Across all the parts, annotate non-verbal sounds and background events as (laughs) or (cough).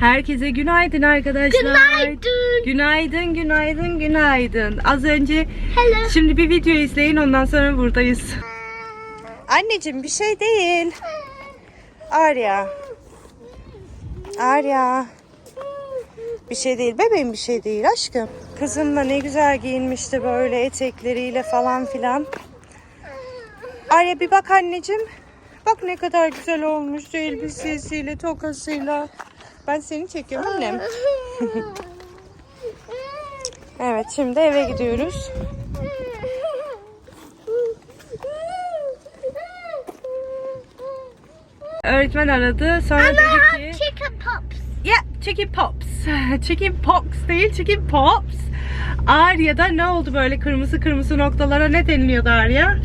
Herkese günaydın arkadaşlar. Günaydın. Günaydın, günaydın, günaydın. Az önce Hello. şimdi bir video izleyin ondan sonra buradayız. Anneciğim bir şey değil. Arya. Arya. Bir şey değil bebeğim bir şey değil aşkım. Kızım da ne güzel giyinmişti böyle etekleriyle falan filan. Arya bir bak anneciğim. Bak ne kadar güzel olmuş elbisesiyle, tokasıyla. Ben seni çekiyorum annem. (laughs) Evet şimdi eve gidiyoruz. Öğretmen aradı. Sonra dedi ki Chicken pops. Yeah, chicken pops. (laughs) Chicken pox değil, chicken pops. Arya'da ne oldu böyle kırmızı kırmızı noktalara ne deniliyordu Arya?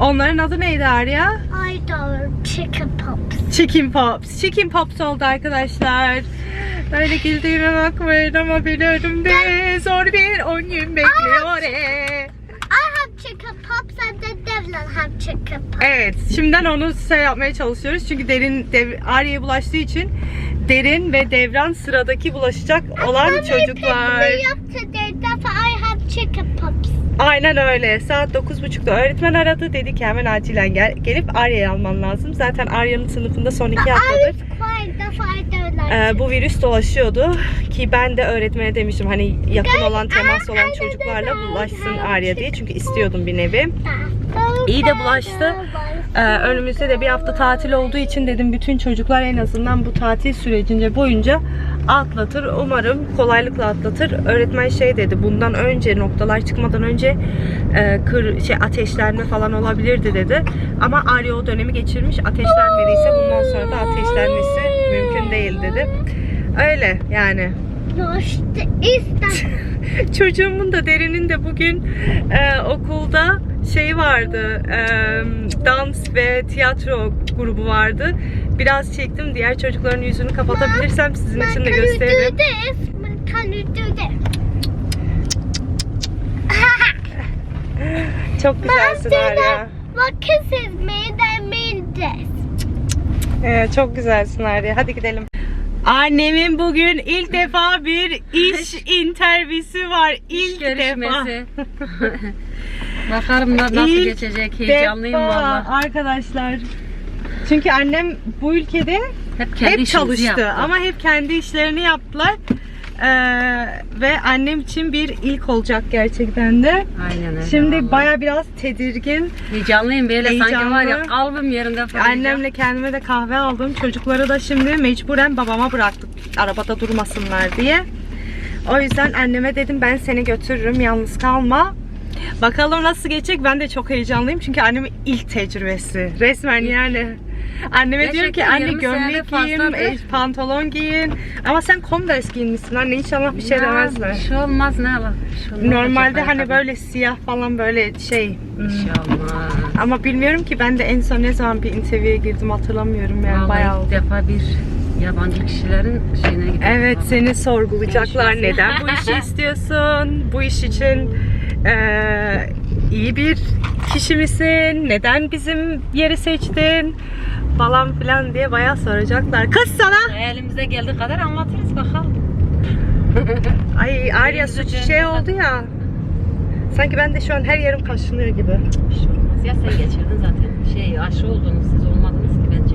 Onların adı neydi Arya? I don't chicken pops. Chicken pops. Chicken pops oldu arkadaşlar. Böyle güldüğüme bakmayın ama biliyorum de zor bir oyun bekliyor. e. I have chicken pops and the devil have chicken pops. Evet, şimdiden onu şey yapmaya çalışıyoruz. Çünkü derin dev, Arya'ya bulaştığı için derin ve devran sıradaki bulaşacak olan çocuklar. I have chicken pops. Aynen öyle. Saat 9.30'da öğretmen aradı. Dedi ki hemen acilen gel, gelip Arya'yı alman lazım. Zaten Arya'nın sınıfında son iki haftadır e, bu virüs dolaşıyordu. Ki ben de öğretmene demiştim hani yakın olan temas olan çocuklarla bulaşsın Arya diye. Çünkü istiyordum bir nevi. İyi de bulaştı. Ee, önümüzde de bir hafta tatil olduğu için dedim bütün çocuklar en azından bu tatil sürecince boyunca atlatır. Umarım kolaylıkla atlatır. Öğretmen şey dedi bundan önce noktalar çıkmadan önce e, kır, şey ateşlenme falan olabilirdi dedi. Ama Arya o dönemi geçirmiş. Ateşlenmediyse bundan sonra da ateşlenmesi mümkün değil dedi. Öyle yani. (laughs) Çocuğumun da derinin de bugün e, okulda şey vardı. e, dans ve tiyatro grubu vardı. Biraz çektim. Diğer çocukların yüzünü kapatabilirsem sizin için de gösteririm. (laughs) Çok güzelsin Arya. What kisses me, they mean this. Evet, çok güzelsin Arya. Hadi gidelim. Annemin bugün ilk defa bir iş (laughs) intervüsü var. İlk defa. görüşmesi. (laughs) Bakalım da nasıl İlk geçecek. Heyecanlıyım defa valla. Arkadaşlar. Çünkü annem bu ülkede Hep kendi hep işimizi çalıştı yaptık. ama hep kendi işlerini yaptılar. Ee, ve annem için bir ilk olacak gerçekten de. Aynen öyle. Şimdi valla. baya biraz tedirgin. heyecanlıyım böyle sanki var ya Heyecanlı. kalbim yerinde falan. Annemle kendime de kahve aldım. Çocukları da şimdi mecburen babama bıraktık. Arabada durmasınlar diye. O yüzden anneme dedim ben seni götürürüm yalnız kalma. Bakalım nasıl geçecek. Ben de çok heyecanlıyım çünkü annemin ilk tecrübesi. Resmen yani. Anneme diyorum ki anne 20 senede gömlek giyin, fazladır. e, pantolon giyin. Ama sen Converse giyinmişsin anne inşallah bir şey Ya, demezler. Bir şey olmaz ne ala. Bir şey olmaz. Normalde Acaba hani tabii. böyle siyah falan böyle şey. Bir şey olmaz. Ama bilmiyorum ki ben de en son ne zaman bir interview'e girdim hatırlamıyorum yani Vallahi bayağı ilk oldu. defa bir yabancı kişilerin şeyine gidiyorum. Evet seni sorgulayacaklar neden bu işi (laughs) istiyorsun bu iş için eee, iyi bir kişi misin neden bizim yeri seçtin falan filan diye bayağı soracaklar kız sana Elimizde geldiği kadar anlatırız bakalım. (laughs) ay Arya suç şey oldu ya sanki ben de şu an her yerim kaşınıyor gibi Bir şey olmaz. Ya sen geçirdin zaten. Şey aşı oldunuz siz olmadınız ki bence.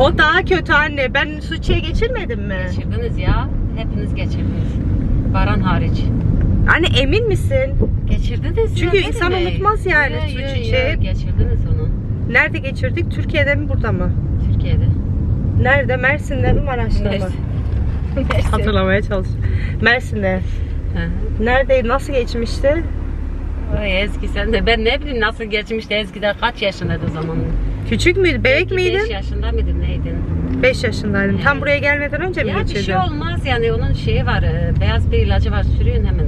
o daha kötü anne ben suçiye geçirmedim mi Geçirdiniz ya. Hepiniz geçirdiniz. Baran hariç. Anne emin misin Geçirdiniz Çünkü ya. ne insan demek? unutmaz yani Yo, yo, yo, işi. Geçirdiniz onu. nerede geçirdik Türkiye'de mi burada mı Türkiye'de. Nerede? Mersin'de mi Maraş'ta mı? Mersin. (laughs) Hatırlamaya çalış. Mersin'de. Hı. Neredeydi? Nasıl geçmişti? Ay Ezgi sen de ben ne bileyim nasıl geçmişti Ezgi de kaç yaşındaydı o zaman? Küçük müydü? Bebek 5 miydin? yaşında mıydın neydin? 5 yaşındaydım. Tam Yani. buraya gelmeden önce mi Ya bir geçirdin? şey olmaz yani onun şeyi var e, beyaz bir ilacı var sürüyorsun hemen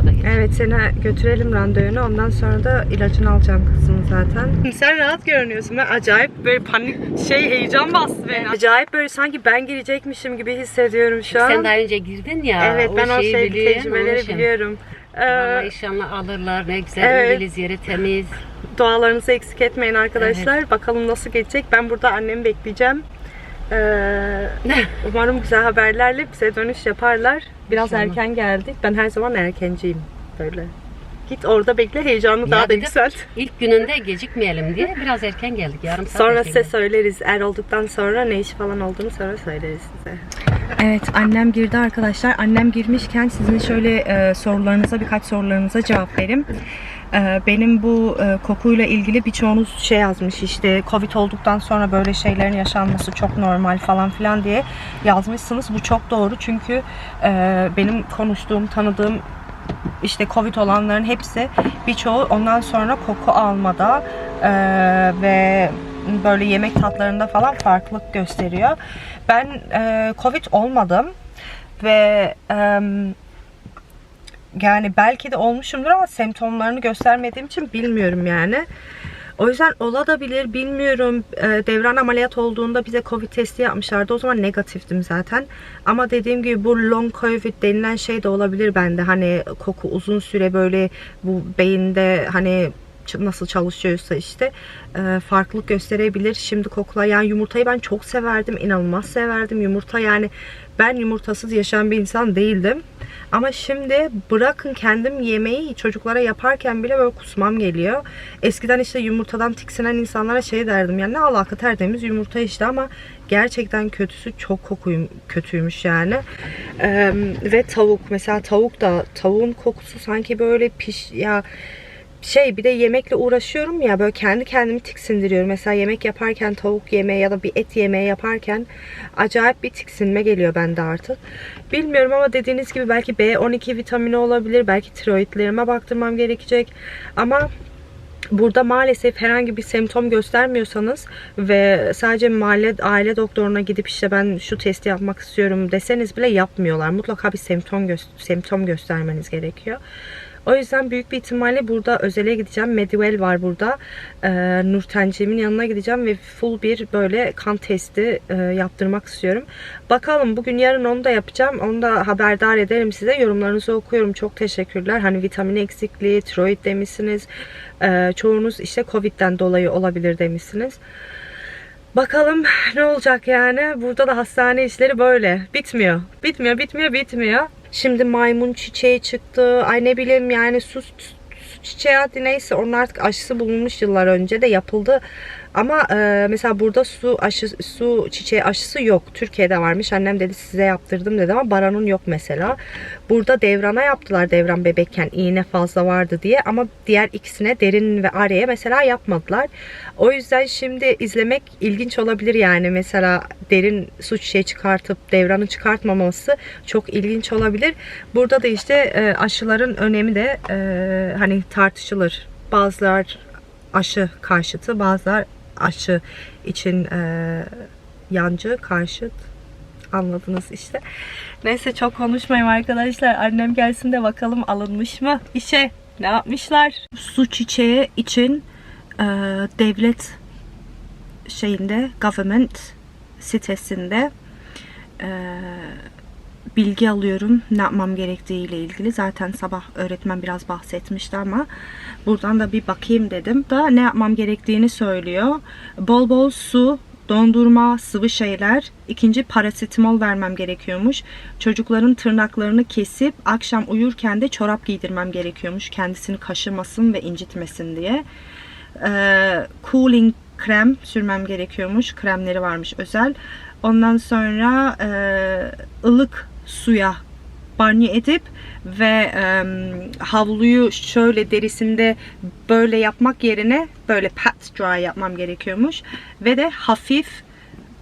haftada geçiyor. Evet seni götürelim randevunu. Ondan sonra da ilacını alacağım kızım zaten. Sen rahat görünüyorsun. Ben acayip böyle panik şey heyecan bastı beni. Acayip böyle sanki ben girecekmişim gibi hissediyorum şu an. Sen daha önce girdin ya. evet ben o şeyi şey biliyorsun, onun tecrübeleri için. biliyorum. Vallahi Ee, inşallah alırlar ne güzel Evet. İngiliz yeri temiz. dualarınızı eksik etmeyin arkadaşlar. Bakalım nasıl geçecek. Ben burada annemi bekleyeceğim. Ee, umarım güzel haberlerle bize dönüş yaparlar. Biraz İnşallah. erken geldik. Ben her zaman erkenciyim. Böyle. Git orada bekle heyecanı Ya daha da yükselt. İlk gününde gecikmeyelim diye biraz erken geldik. Yarım saat Sonra size geldik. söyleriz. Er olduktan sonra ne iş falan olduğunu sonra söyleriz size. Evet annem girdi arkadaşlar. Annem girmişken sizin şöyle e, sorularınıza birkaç sorularınıza cevap vereyim. E, benim bu e, kokuyla ilgili birçoğunuz şey yazmış işte Covid olduktan sonra böyle şeylerin yaşanması çok normal falan filan diye yazmışsınız. Bu çok doğru çünkü e, benim konuştuğum, tanıdığım işte Covid olanların hepsi birçoğu ondan sonra koku almada e, ve böyle yemek tatlarında falan farklılık gösteriyor. Ben Covid olmadım ve yani belki de olmuşumdur ama semptomlarını göstermediğim için bilmiyorum yani. O yüzden olabilir bilmiyorum. E, devran ameliyat olduğunda bize Covid testi yapmışlardı. O zaman negatiftim zaten. Ama dediğim gibi bu long Covid denilen şey de olabilir bende. Hani koku uzun süre böyle bu beyinde hani nasıl çalışıyorsa işte e, farklılık gösterebilir. Şimdi kokla yani yumurtayı ben çok severdim. inanılmaz severdim. Yumurta yani ben yumurtasız yaşayan bir insan değildim. Ama şimdi bırakın kendim yemeği çocuklara yaparken bile böyle kusmam geliyor. Eskiden işte yumurtadan tiksinen insanlara şey derdim yani ne alaka tertemiz yumurta işte ama gerçekten kötüsü çok kokuyum, kötüymüş yani. Ee, ve tavuk mesela tavuk da tavuğun kokusu sanki böyle piş ya şey bir de yemekle uğraşıyorum ya böyle kendi kendimi tiksindiriyorum. Mesela yemek yaparken tavuk yemeye ya da bir et yemeye yaparken acayip bir tiksinme geliyor bende artık. Bilmiyorum ama dediğiniz gibi belki B12 vitamini olabilir. Belki tiroidlerime baktırmam gerekecek. Ama Burada maalesef herhangi bir semptom göstermiyorsanız ve sadece mahalle aile doktoruna gidip işte ben şu testi yapmak istiyorum deseniz bile yapmıyorlar. Mutlaka bir semptom gö- semptom göstermeniz gerekiyor. O yüzden büyük bir ihtimalle burada özele gideceğim. Medivel var burada. Ee, Nurtenciğimin yanına gideceğim ve full bir böyle kan testi e, yaptırmak istiyorum. Bakalım bugün yarın onu da yapacağım. Onu da haberdar ederim size. Yorumlarınızı okuyorum. Çok teşekkürler. Hani vitamin eksikliği, tiroid demişsiniz. Ee, çoğunuz işte Covid'den dolayı olabilir demişsiniz. Bakalım ne olacak yani. Burada da hastane işleri böyle. Bitmiyor. Bitmiyor, bitmiyor, bitmiyor. Şimdi maymun çiçeği çıktı. Ay ne bileyim yani su, su çiçeği hadi neyse onun artık aşısı bulunmuş yıllar önce de yapıldı. Ama e, mesela burada su aşı su çiçeği aşısı yok. Türkiye'de varmış. Annem dedi size yaptırdım dedi ama Baran'ın yok mesela. Burada Devran'a yaptılar Devran bebekken iğne fazla vardı diye ama diğer ikisine Derin ve Arya'ya mesela yapmadılar. O yüzden şimdi izlemek ilginç olabilir yani mesela Derin su çiçeği çıkartıp Devran'ı çıkartmaması çok ilginç olabilir. Burada da işte e, aşıların önemi de e, hani tartışılır. Bazılar aşı karşıtı, bazılar aşı için e, yancı, karşıt. Anladınız işte. Neyse çok konuşmayayım arkadaşlar. Annem gelsin de bakalım alınmış mı işe. Ne yapmışlar? Su çiçeği için e, devlet şeyinde, government sitesinde e, bilgi alıyorum ne yapmam gerektiği ile ilgili. Zaten sabah öğretmen biraz bahsetmişti ama buradan da bir bakayım dedim. Da ne yapmam gerektiğini söylüyor. Bol bol su, dondurma, sıvı şeyler. İkinci parasetamol vermem gerekiyormuş. Çocukların tırnaklarını kesip akşam uyurken de çorap giydirmem gerekiyormuş. Kendisini kaşımasın ve incitmesin diye. Ee, cooling krem sürmem gerekiyormuş. Kremleri varmış özel. Ondan sonra e, ılık suya banyo edip ve e, havluyu şöyle derisinde böyle yapmak yerine böyle pat dry yapmam gerekiyormuş. Ve de hafif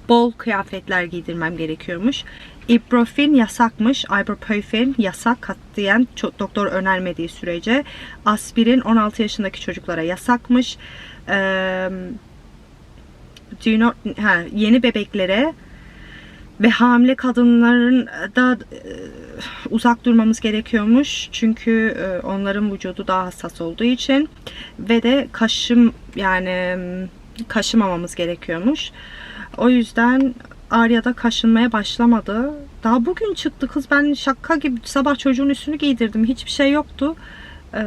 bol kıyafetler giydirmem gerekiyormuş. Ibuprofen yasakmış. Ibuprofen yasak katlayan çok doktor önermediği sürece. Aspirin 16 yaşındaki çocuklara yasakmış. Eee do not, ha, yeni bebeklere ve hamile kadınların da e, uzak durmamız gerekiyormuş. Çünkü e, onların vücudu daha hassas olduğu için ve de kaşım yani kaşımamamız gerekiyormuş. O yüzden Arya'da kaşınmaya başlamadı. Daha bugün çıktı kız. Ben şaka gibi sabah çocuğun üstünü giydirdim. Hiçbir şey yoktu. Ee,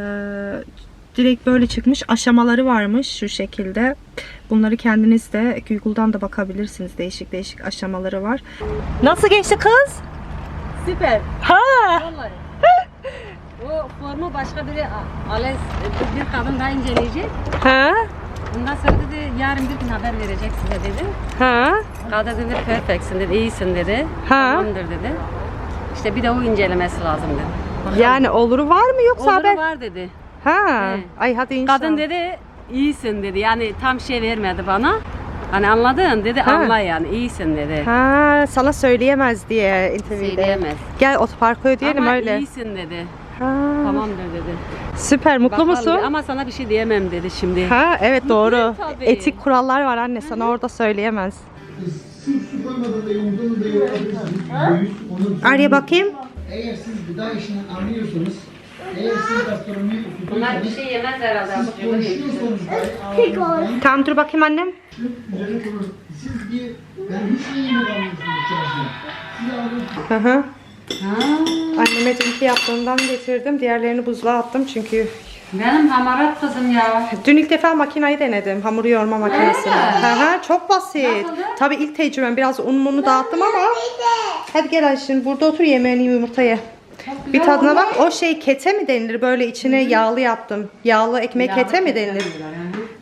direkt böyle çıkmış. Aşamaları varmış şu şekilde. Bunları kendiniz de Google'dan da bakabilirsiniz. Değişik değişik aşamaları var. Nasıl geçti kız? Süper. Ha! Vallahi. (laughs) o formu başka biri Ales bir kadın daha inceleyecek. Ha? Ondan sonra dedi yarın bir gün haber verecek size dedi. Ha? Kadın dedi perfectsin dedi, iyisin dedi. Ha. Tamamdır dedi. İşte bir de o incelemesi lazım dedi. Bakalım. Yani oluru var mı yoksa Olur haber? var dedi. Ha. He. Ay hadi inşallah. Kadın dedi iyisin dedi. Yani tam şey vermedi bana. Hani anladın dedi Ha. anla yani iyisin dedi. Ha, sana söyleyemez diye interview'de. Söyleyemez. Gel otoparka ödeyelim Ama öyle. iyisin dedi. Ha. Tamamdır dedi. Süper mutlu Bakalım musun? dedi. Ama sana bir şey diyemem dedi şimdi. Ha evet doğru. Tabii. Etik kurallar var anne sana orada söyleyemez. Arya bakayım. Eğer siz gıda işini anlıyorsanız, Bunlar bir şey yemez herhalde. dahi ağzınızdan (laughs) Tamam dur bakayım annem. Siz bir, yani hiç iyi. Hı hı. Ha, Anneme dünkü yaptığımdan getirdim. Diğerlerini buzluğa attım çünkü benim hamarat kızım ya. dün ilk defa makinayı denedim. Hamur yoğurma makinesini. Öyle. Hı hı, çok basit. Tabii ilk tecrübem biraz un munu dağıttım ama. Hadi gel Ayşin burada otur yemeğini yumurta Bir tadına bak. O şey kete mi denilir? Böyle içine yağlı yaptım. Yağlı ekmek kete mi denilir?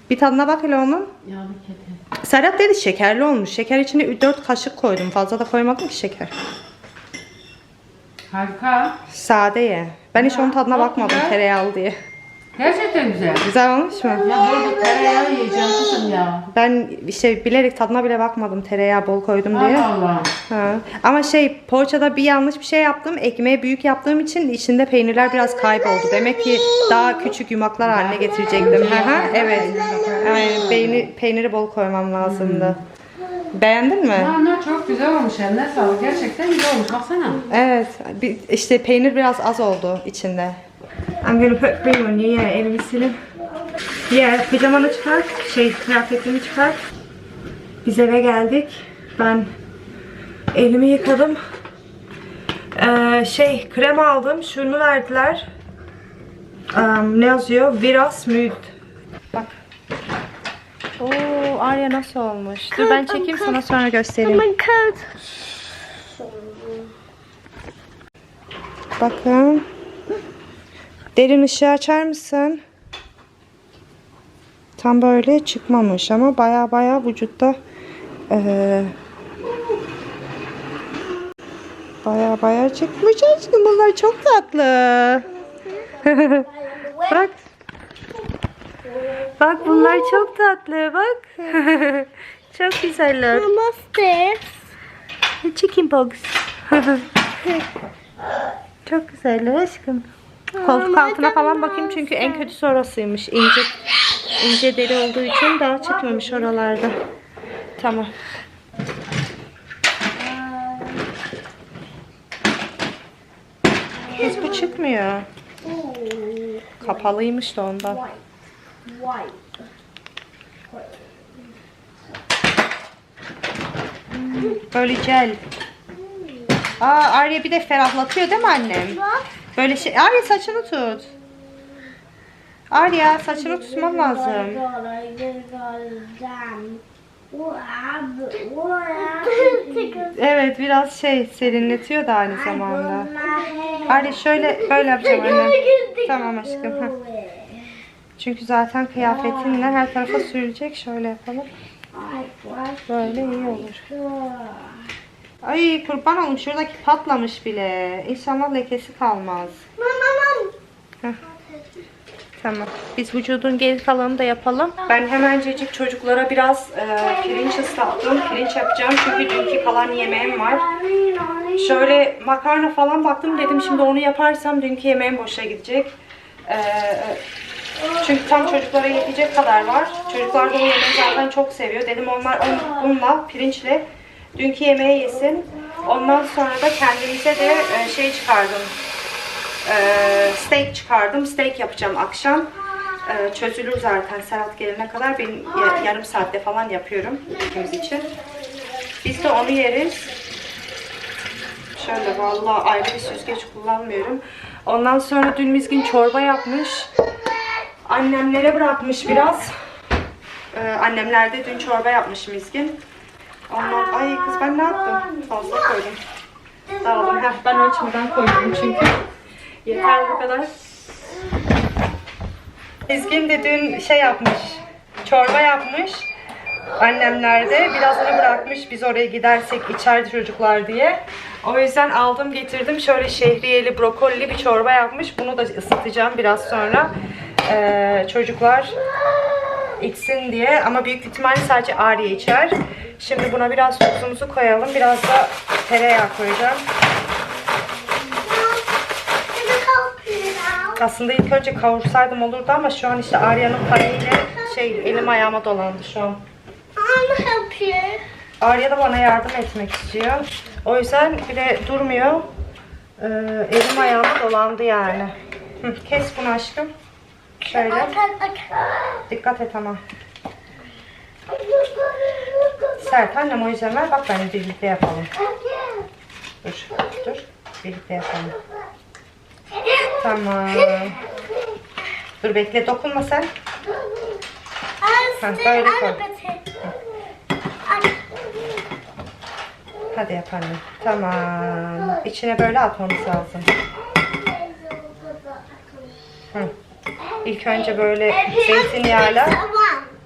Bir tadına bak hele onun. Yağlı kete. Serhat dedi şekerli olmuş. Şeker içine 4 kaşık koydum. Fazla da koymadım ki şeker. Harika. Sade ye. Ben hiç onun tadına çok bakmadım güzel. tereyağlı diye. Gerçekten güzel. Güzel olmuş mu? Ya böyle tereyağı yiyeceğim kızım ya. Ben işte bilerek tadına bile bakmadım tereyağı bol koydum diye. Allah Allah. Ha. Ama şey poğaçada bir yanlış bir şey yaptım. Ekmeği büyük yaptığım için içinde peynirler biraz kayboldu. Demek ki daha küçük yumaklar haline getirecektim. Hı hı, evet. Aynen, peynir, peyniri bol koymam lazımdı. Beğendin mi? Anne çok güzel olmuş eline sağlık. Gerçekten güzel olmuş. Baksana. Evet. İşte peynir biraz az oldu içinde. I'm gonna put cream on you. Yeah, elimi silin. Yeah, pijamanı çıkar. Şey, kıyafetini çıkar. Biz eve geldik. Ben elimi yıkadım. Ee, şey, krem aldım. Şunu verdiler. Um, ne yazıyor? Viras Müd. Bak. Oo, Arya nasıl olmuş? Dur ben çekeyim sana sonra göstereyim. Bakın. Derin ışığı açar mısın? Tam böyle çıkmamış ama baya baya vücutta eee baya baya çıkmış aşkım. Bunlar çok tatlı. (laughs) Bak. Bak bunlar çok tatlı. Bak. (laughs) çok güzeller. Namaste. Chicken pox. (laughs) Çok güzeller aşkım. Koltuk altına falan bakayım çünkü en kötüsü orasıymış. İnce ince deri olduğu için daha çıkmamış oralarda. Tamam. Kız bu çıkmıyor. Kapalıymış da ondan. Böyle gel. Aa Arya bir de ferahlatıyor değil mi annem? Bak. Böyle şey. Arya saçını tut. Arya saçını tutman lazım. Evet biraz şey serinletiyor da aynı zamanda. Arya şöyle böyle yapacağım annem. Tamam aşkım. Çünkü zaten kıyafetinle her tarafa sürülecek. Şöyle yapalım. Böyle iyi olur. Ay kurban olun şuradaki patlamış bile. İnşallah lekesi kalmaz. Tamam. Biz vücudun geri kalanını da yapalım. Ben hemencecik çocuklara biraz e, pirinç ıslattım. Pirinç yapacağım çünkü dünkü kalan yemeğim var. Şöyle makarna falan baktım dedim şimdi onu yaparsam dünkü yemeğim boşa gidecek. E, çünkü tam çocuklara yetecek kadar var. Çocuklar da bu yemeği zaten çok seviyor. Dedim onlar on- bununla pirinçle dünkü yemeği yesin. Ondan sonra da kendimize de e, şey çıkardım. Ee, steak çıkardım. Steak yapacağım akşam. Ee, çözülür zaten Serhat gelene kadar. Ben ya- yarım saatte falan yapıyorum ikimiz için. Biz de onu yeriz. Şöyle vallahi ayrı bir süzgeç kullanmıyorum. Ondan sonra dün Mizgin çorba yapmış. Annemlere bırakmış biraz. Ee, annemler de dün çorba yapmış Mizgin. Ondan, ay kız ben ne yaptım? Fazla koydum. Dağıldım. Heh, ben ölçmeden koydum çünkü. Yeter bu kadar. Mizgin de dün şey yapmış. Çorba yapmış. Annemler de biraz onu bırakmış. Biz oraya gidersek içer çocuklar diye. O yüzden aldım getirdim. Şöyle şehriyeli brokoli bir çorba yapmış. Bunu da ısıtacağım biraz sonra. Ee, çocuklar içsin diye ama büyük ihtimalle sadece Arya içer. Şimdi buna biraz tuzumuzu koyalım. Biraz da tereyağı koyacağım. Aslında ilk önce kavursaydım olurdu ama şu an işte Arya'nın paniğiyle şey elim ayağıma dolandı şu an. Arya da bana yardım etmek istiyor. O yüzden bile durmuyor. Ee, elim ayağıma dolandı yani. Hı, kes bunu aşkım. Şöyle. Dikkat et ama. Sert annem o yüzden ver. Bak ben birlikte yapalım. Dur. Dur. Birlikte yapalım. Tamam. Dur bekle dokunma sen. Ha, böyle koy. Hadi yap anne. Tamam. İçine böyle atmamız lazım. Hı. İlk önce böyle zeytinyağıyla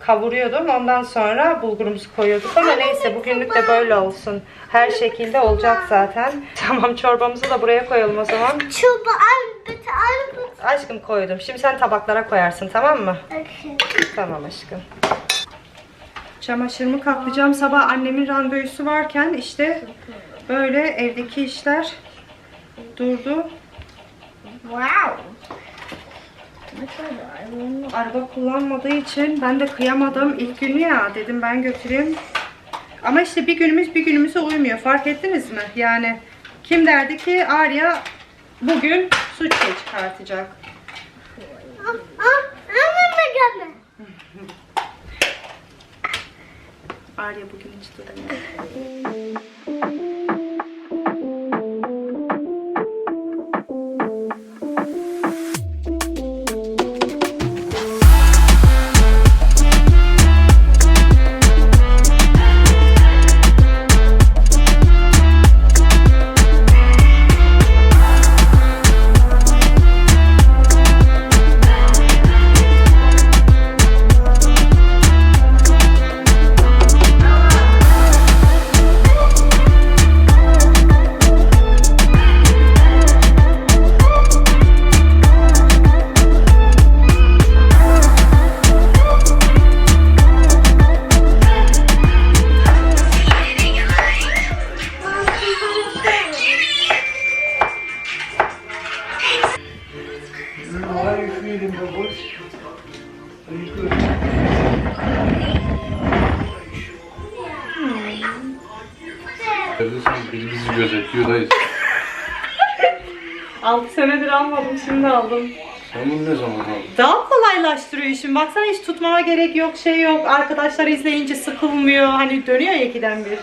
kavuruyordum. Ondan sonra bulgurumuzu koyuyorduk. Ama neyse bugünlük de böyle olsun. Her şekilde olacak zaten. (laughs) Tamam çorbamızı da buraya koyalım o zaman. Bit. Aşkım koydum. Şimdi sen tabaklara koyarsın tamam mı? Tamam aşkım. Çamaşırımı katlayacağım. Sabah annemin randevusu varken işte böyle evdeki işler durdu. Wow. Araba kullanmadığı için ben de kıyamadım. İlk günü ya dedim ben götüreyim. Ama işte bir günümüz bir günümüze uymuyor. Fark ettiniz mi? Yani kim derdi ki Arya bugün suç çıkartacak. Arya bugün hiç durmuyor. Şimdi aldım. Sen bunu ne zaman aldın? Daha kolaylaştırıyor işin. Baksana hiç tutmama gerek yok, şey yok. Arkadaşlar izleyince sıkılmıyor. Hani dönüyor ya ikiden bir.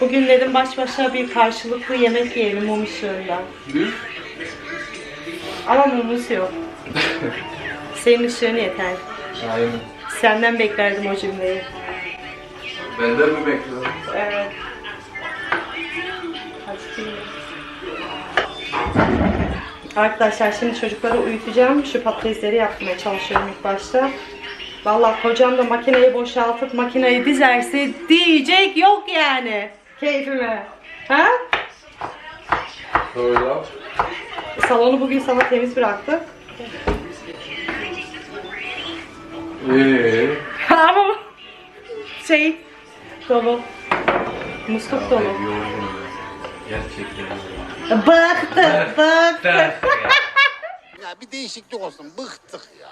Bugün dedim baş başa bir karşılıklı yemek yiyelim mum ışığında. Bir. Ama mumumuz yok. (laughs) Senin ışığın yeter. Aynen. Senden beklerdim o cümleyi. Benden mi bekliyorsun? Evet. Arkadaşlar şimdi çocukları uyutacağım. Şu patatesleri yapmaya çalışıyorum ilk başta. Vallahi kocam da makineyi boşaltıp makineyi dizerse diyecek yok yani. Keyfime. Ha? Öyle. Salonu bugün sana temiz bıraktık. Eee. (laughs) Ama şey dolu. Musluk dolu. Ya. Gerçekten. Bıktık, bıktık. (laughs) Ya bir değişiklik olsun. Bıktık ya.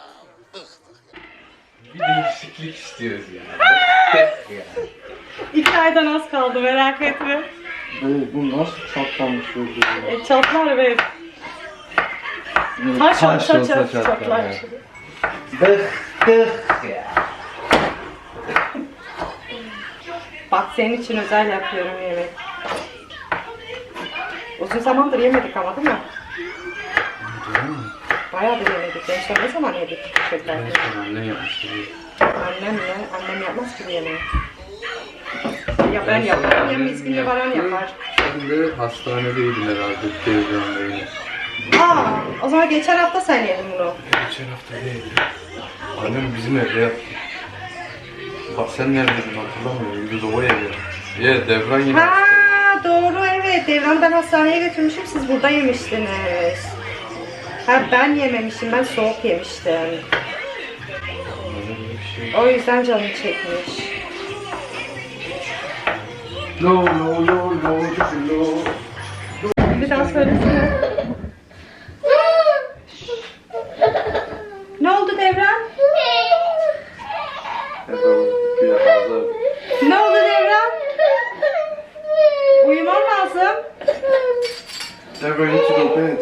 Bıktık. Bir değişiklik istiyoruz ya. Bıktık ya. İki aydan az kaldı merak etme. Bu nasıl çatlamış böyle? E, çatlar ve taş taş taş çatlar. Bıktık ya. Bak senin için özel yapıyorum yemek. Uzun zamandır yemedik ama değil mi? Bayağı da yemedik. En son ne zaman yedik köfteler? En son annen yapmıştı. Annem mi? Annem yapmaz ki bu yemeği. Ya ben yaparım ya miskinli varan yapar. Ben de hastanedeydin herhalde televizyonda yine. Aa, o zaman geçen hafta sen yedin bunu. Geçen hafta değil. Annem bizim evde yaptı. Bak sen neredeydin hatırlamıyorum. Biz o evde. Ye devran yine. Ha doğru evet. Devran ben hastaneye götürmüşüm. Siz burada yemiştiniz. Ha ben yememişim. Ben soğuk yemiştim. O yüzden canım çekmiş. No no no no no. Bir daha söylesene. ne oldu Devran? Efendim bir fazla. Ne oldu Devran? Lazım. Devran need to go bed.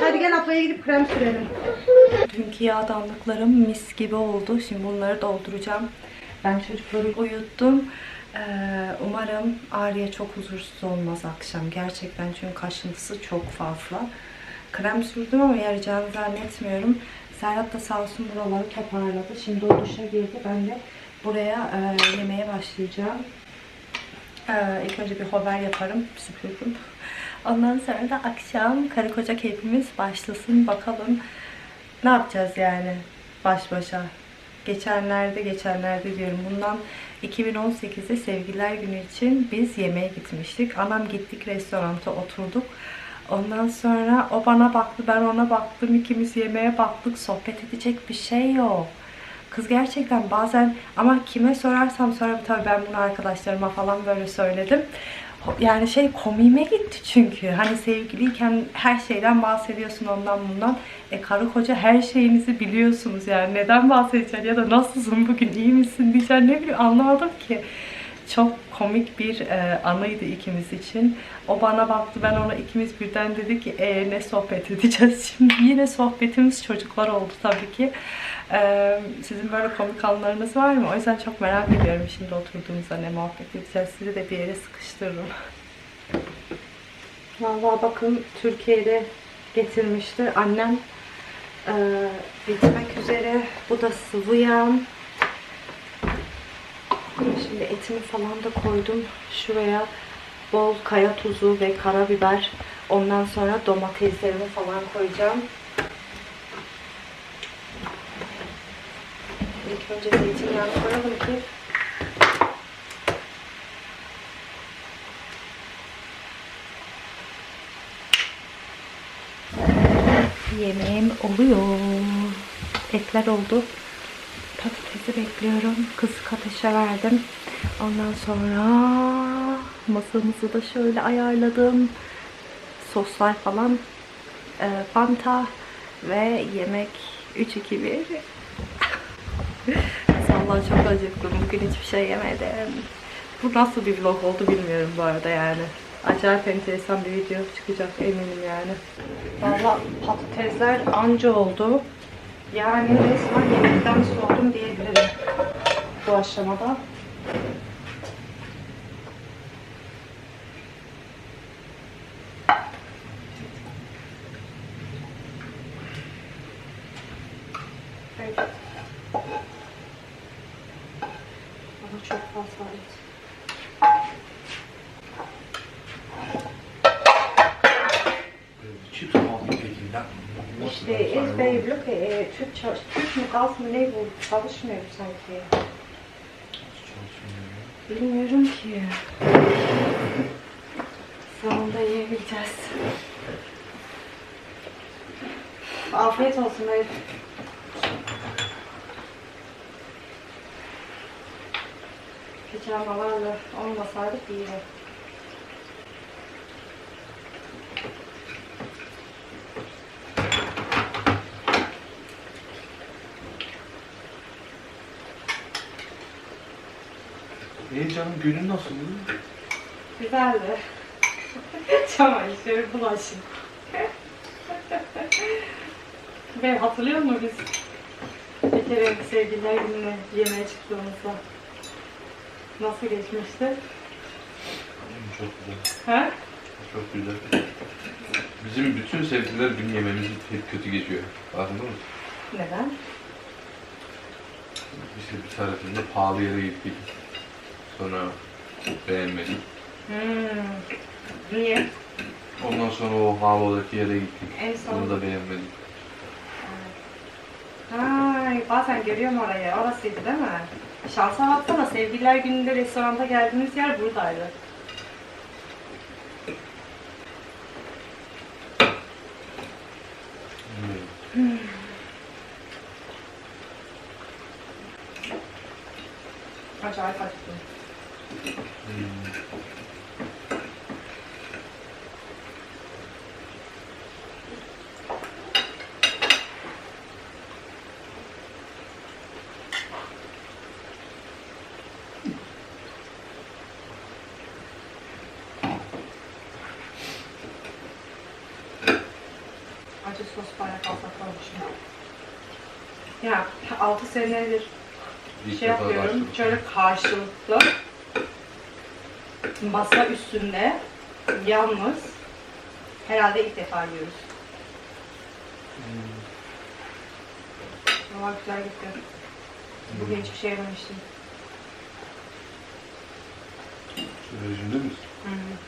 Hadi gel ablaya gidip krem sürelim. Dünkü yağdanlıklarım mis gibi oldu. Şimdi bunları dolduracağım. Ben çocukları uyuttum. Ee, umarım Arya çok huzursuz olmaz akşam. Gerçekten çünkü kaşıntısı çok fazla. Krem sürdüm ama yarayacağını zannetmiyorum. Serhat da sağ olsun buraları toparladı. Şimdi o duşa girdi. Ben de buraya e, yemeğe başlayacağım. Ee, ilk önce bir hover yaparım, süpürürüm. Ondan sonra da akşam karı koca keyfimiz başlasın. Bakalım ne yapacağız yani baş başa. Geçenlerde geçenlerde diyorum bundan 2018'de sevgililer günü için biz yemeğe gitmiştik. Anam gittik restoranta oturduk. Ondan sonra o bana baktı ben ona baktım ikimiz yemeğe baktık sohbet edecek bir şey yok. Kız gerçekten bazen ama kime sorarsam sorarım tabii ben bunu arkadaşlarıma falan böyle söyledim. Yani şey komiğime gitti çünkü. Hani sevgiliyken her şeyden bahsediyorsun ondan bundan. E karı koca her şeyinizi biliyorsunuz yani. Neden bahsedeceksin ya da nasılsın bugün iyi misin diyeceksin ne bileyim anlamadım ki. Çok komik bir e, anıydı ikimiz için. O bana baktı ben ona ikimiz birden dedi ki e, ne sohbet (laughs) edeceğiz şimdi. Yine sohbetimiz çocuklar oldu tabii ki. E, sizin böyle komik anılarınız var mı? O yüzden çok merak ediyorum şimdi oturduğumuzda ne muhabbet edeceğiz. Sizi de bir yere sıkıştırırım. Vallahi bakın Türkiye'de getirmişti. Annem e, bitmek üzere. Bu da sıvı yağ. Şimdi etimi falan da koydum. Şuraya bol kaya tuzu ve karabiber. Ondan sonra domateslerimi falan koyacağım. İlk önce zeytinyağını koyalım ki Yemeğim oluyor. Etler oldu. Patatesi bekliyorum. Kısık ateşe verdim. Ondan sonra masamızı da şöyle ayarladım. Soslar falan. e, Fanta ve yemek 3 2 1. Vallahi çok acıktım. Bugün hiçbir şey yemedim. Bu nasıl bir vlog oldu bilmiyorum bu arada yani. Acayip enteresan bir video çıkacak eminim yani. Valla patatesler anca oldu. Yani resmen yemekten soğudum diyebilirim bu aşamada. Evet. Ama çok fazla et. Chips are taking that. İşte ezberi bloke, e, Türk, Türk mü gaz mı ne bu çalışmıyor sanki. Bilmiyorum ki. Sonunda yiyebileceğiz. Afiyet olsun Elif. Pijamalarla olmasaydık iyiydi. İyi canım günün nasıl? Güzeldi. Çamaşır, bulaşık. Ben hatırlıyor musun biz bir kere sevgililer gününe yemeğe çıktığımızda nasıl geçmişti? Çok güzel. Ha? Çok güzel. Bizim bütün sebzeler gün yememiz hep kötü geçiyor. Farkında mısın? Neden? İşte bir tarafında pahalı yere gittik. Sonra beğenmedik. Hmm. Niye? Ondan sonra o Havo'daki yere gittik. En son- Onu da beğenmedik. Ay, bazen görüyorum orayı. Orasıydı değil mi? Şansa baksana sevgililer gününde restoranda geldiğimiz yer buradaydı. Bilmiyorum. Acayip acıktım. Hmm. Acı sos bayağı fazla koymuşum. Ya 6 senedir İlk şey yapıyorum. Şöyle karşılıklı masa üstünde yalnız herhalde ilk defa yiyoruz. Valla güzel gitti. Bugün hiçbir şey yememiştim. Rejimde misin? Hı hı.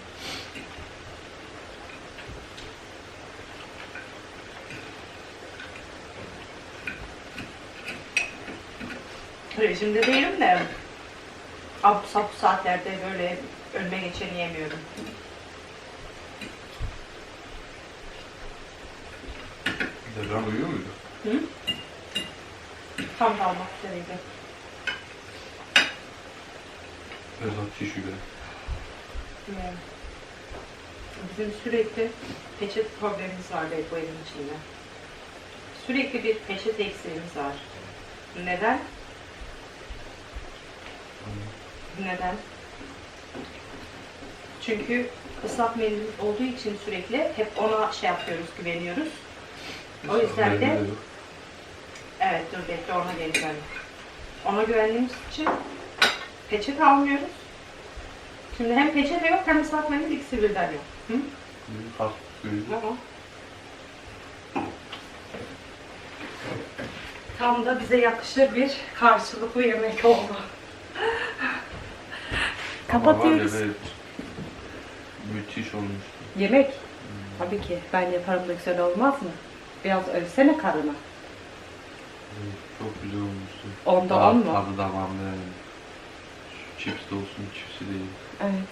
Rejimde değilim de abuk sabuk saatlerde böyle önüme geçeni yemiyorum. Devran uyuyor muydu? Hı? Tam da almak üzereydi. Ezat şişi be. Yani. Bizim sürekli peçet problemimiz var bu evin içinde. Sürekli bir peçete eksiğimiz var. Neden? Neden? Çünkü ıslak mendil olduğu için sürekli hep ona şey yapıyoruz, güveniyoruz. O yüzden de-. Evet dur bekle ona geleceğim. Ona güvendiğimiz için peçete almıyoruz. Şimdi hem peçete yok hem ıslak mendil ikisi birden yok. Hı? Ama tam da bize yakışır bir karşılıklı yemek oldu. Kapatıyoruz. Ama var ya, evet. Müthiş olmuş. Yemek. Tabii ki. Ben yaparım da güzel olmaz mı? Biraz ölsene karına. Evet, Çok güzel olmuştu. Onda Daha on mu? Tadı damağımda yani. Şu Chips de olsun, chipsi değil. Evet.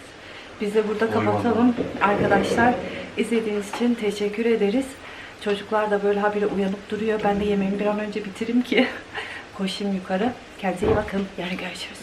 Biz de burada Oymadı. kapatalım. Arkadaşlar izlediğiniz için teşekkür ederiz. Çocuklar da böyle habire uyanıp duruyor. Ben de yemeğimi bir an önce bitireyim ki (laughs) koşayım yukarı. Kendinize iyi bakın. Yarın görüşürüz.